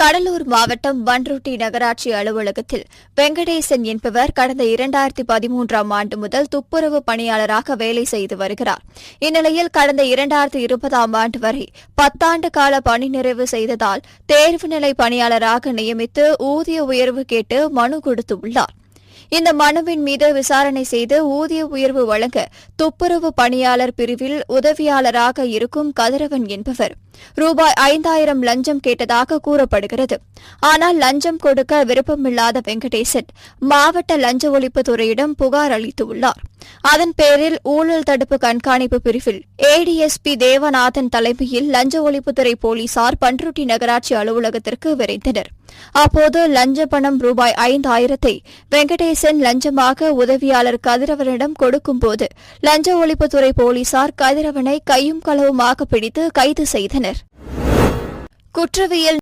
கடலூர் மாவட்டம் பன்ருட்டி நகராட்சி அலுவலகத்தில் வெங்கடேசன் என்பவர் கடந்த இரண்டாயிரத்தி பதிமூன்றாம் ஆண்டு முதல் துப்புரவு பணியாளராக வேலை செய்து வருகிறார். இந்நிலையில் கடந்த இரண்டாயிரத்தி இருபதாம் ஆண்டு வரை பத்தாண்டு கால பணி நிறைவு செய்ததால் தேர்வு நிலை பணியாளராக நியமித்து ஊதிய உயர்வு கேட்டு மனு கொடுத்துள்ளார். இந்த மனுவின் மீது விசாரணை செய்து ஊதிய உயர்வு வழங்க துப்புரவு பணியாளர் பிரிவில் உதவியாளராக இருக்கும் கதிரவன் என்பவர். ரூபாய் ஐந்தாயிரம் லஞ்சம் கேட்டதாக கூறப்படுகிறது. ஆனால் லஞ்சம் கொடுக்க விருப்பமில்லாத வெங்கடேசன் மாவட்ட லஞ்ச ஒழிப்பு துறையிடம் புகார் அளித்துள்ளார். அதன் பேரில் ஊழல் தடுப்பு கண்காணிப்பு பிரிவில் ஏடிஎஸ்பி தேவநாதன் தலைமையில் லஞ்ச ஒழிப்புத்துறை போலீசார் பன்ருட்டி நகராட்சி அலுவலகத்திற்கு விரைந்தனர். அப்போது லஞ்ச பணம் ரூபாய் ஐந்தாயிரத்தை வெங்கடேசன் லஞ்சமாக உதவியாளர் கதிரவனிடம் கொடுக்கும்போது லஞ்ச ஒழிப்புத்துறை போலீசார் கதிரவனை கையும் களவுமாக பிடித்து கைது செய்தனர். குற்றவியல்